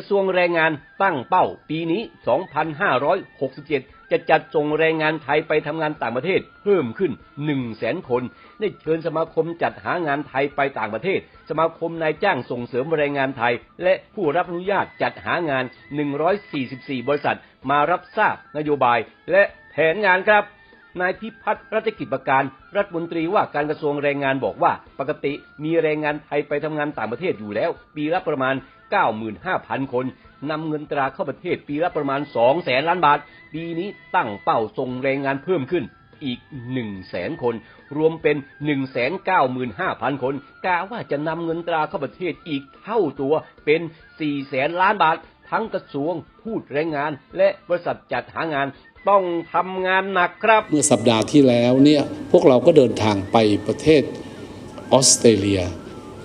ระทรวงแรงงานตั้งเป้า ปีนี้ 2567 จะจัดส่งแรงงานไทยไปทำงานต่างประเทศ เพิ่มขึ้น 1 0 0 0 0แสนคน ได้เชิญสมาคมจัดหางานไทยไปต่างประเทศ สมาคมนายจ้างส่งเสริมแรงงานไทย และผู้รับอนุญาตจัดหางาน 144 บริษัท มารับทราบนโยบายและแผนงานครับ นายพิพัฒน์รัชกิจประการ รัฐมนตรีว่าการกระทรวงแรงงานบอกว่า ปกติมีแรงงานไทยไปทำงานต่างประเทศอยู่แล้ว ปีละประมาณ 95,000 คนนำเงินตราเข้าประเทศปีละประมาณ 2 แสนล้านบาท ปีนี้ตั้งเป้าส่งแรงงานเพิ่มขึ้นอีก1แสนคน รวมเป็น 195,000 คนกะว่าจะนำเงินตราเข้าประเทศอีกเท่าตัวเป็น4แสนล้านบาท ทั้งกระทรวงพูดแรงงาน และบริษัทจัดหางานต้องทำงานหนักครับ เมื่อสัปดาห์ที่แล้วเนี่ยพวกเราก็เดินทางไปประเทศออสเตรเลีย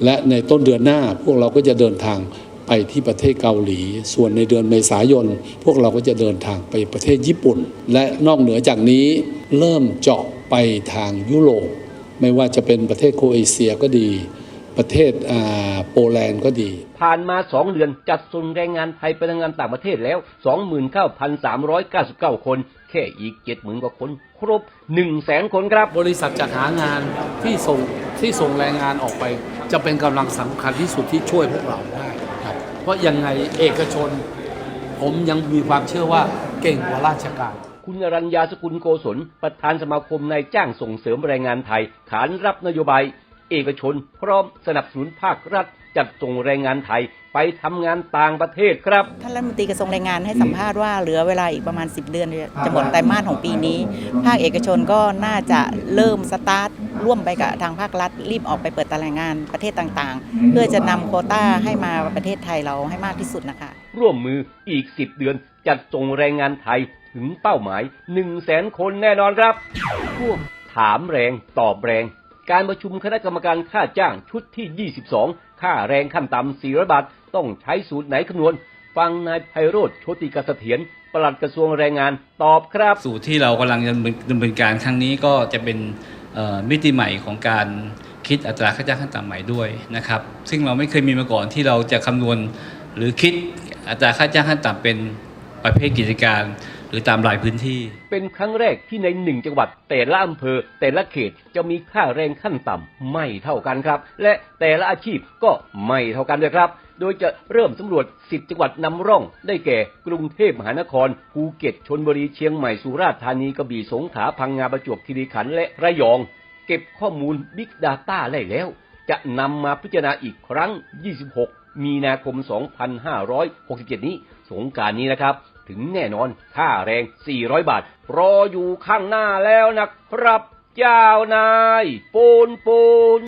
และในต้นเดือนหน้าพวกเราก็จะเดินทางไปที่ประเทศเกาหลี ส่วนในเดือนเมษายน พวกเราก็จะเดินทางไปประเทศญี่ปุ่น และนอกเหนือจากนี้เริ่มเจาะไปทางยุโรป ไม่ว่าจะเป็นประเทศโคเอเชียก็ดี ประเทศอ่าโปแลนด์ก็ดี ผ่านมา 2 เดือนจัดส่งแรงงานไทยไปทำงานต่างประเทศแล้ว 29,399 คน แค่อีก 70,000 กว่าคน ครบ 100,000 คนครับ บริษัทจัดหางานที่ส่งที่ส่งแรงงานออกไป จะเป็นกำลังสำคัญที่สุดที่ช่วยพวกเราได้ครับเพราะยังไงเอกชน ผมยังมีความเชื่อว่าเก่งกว่าราชการคุณอรัญญาสกุลโกศล ประธานสมาคมนายจ้างส่งเสริมแรงงานไทย ขานรับนโยบาย เอกชน พร้อมสนับสนุนภาครัฐ จัดส่งแรงงานไทยไปทำงานต่างประเทศครับ ท่านรัฐมนตรีกระทรวงแรงงานให้สัมภาษณ์ว่าเหลือเวลาอีกประมาณ 10 เดือนจะหมดไตรมาสของปีนี้ ภาคเอกชนก็น่าจะเริ่มสตาร์ทร่วมไปกับทางภาครัฐ รีบออกไปเปิดตารางงานประเทศต่างๆ เพื่อจะนำโควต้าให้มาประเทศไทยเราให้มากที่สุดนะคะ ร่วมมืออีก 10 เดือนจัดส่งแรงงานไทยถึงเป้าหมาย 1 0 0 0 0แสนคนแน่นอนครับพวกถามแรงตอบแรง การประชุมคณะกรรมการค่าจ้างชุดที่ 22 ค่าแรงขั้นต่ำ400บาท ต้องใช้สูตรไหนคำนวณ ฟังนายไพโรธโชติกเสถียรปลัดกระทรวงแรงงานตอบครับ สูตรที่เรากำลังดำเนินการครั้งนี้ก็จะเป็นมิติใหม่ของการคิดอัตราค่าจ้างขั้นต่ำใหม่ด้วยนะครับ ซึ่งเราไม่เคยมีมาก่อนที่เราจะคำนวณหรือคิดอัตราค่าจ้างขั้นต่ำเป็นประเภทกิจการ หรือตามรายพื้นที่ เป็นครั้งแรกที่ในหนึ่งจังหวัด แต่ละอำเภอ แต่ละเขตจะมีค่าแรงขั้นต่ำไม่เท่ากันครับ และแต่ละอาชีพก็ไม่เท่ากันด้วยครับ โดยจะเริ่มสำรวจ 10 จังหวัดนำร่อง ได้แก่ กรุงเทพมหานคร ภูเก็ต ชนบุรี เชียงใหม่ สุราษฎร์ธานี กระบี่ สงขลา พังงา ประจวบคีรีขันธ์ และระยอง เก็บข้อมูล Big Data ได้แล้ว จะนำมาพิจารณาอีกครั้ง 26 มีนาคม 2567 นี้ สงการนี้นะครับ ถึงแน่นอน ค่าแรง 400 บาท รออยู่ข้างหน้าแล้วนะครับ เจ้านาย ปูนปูน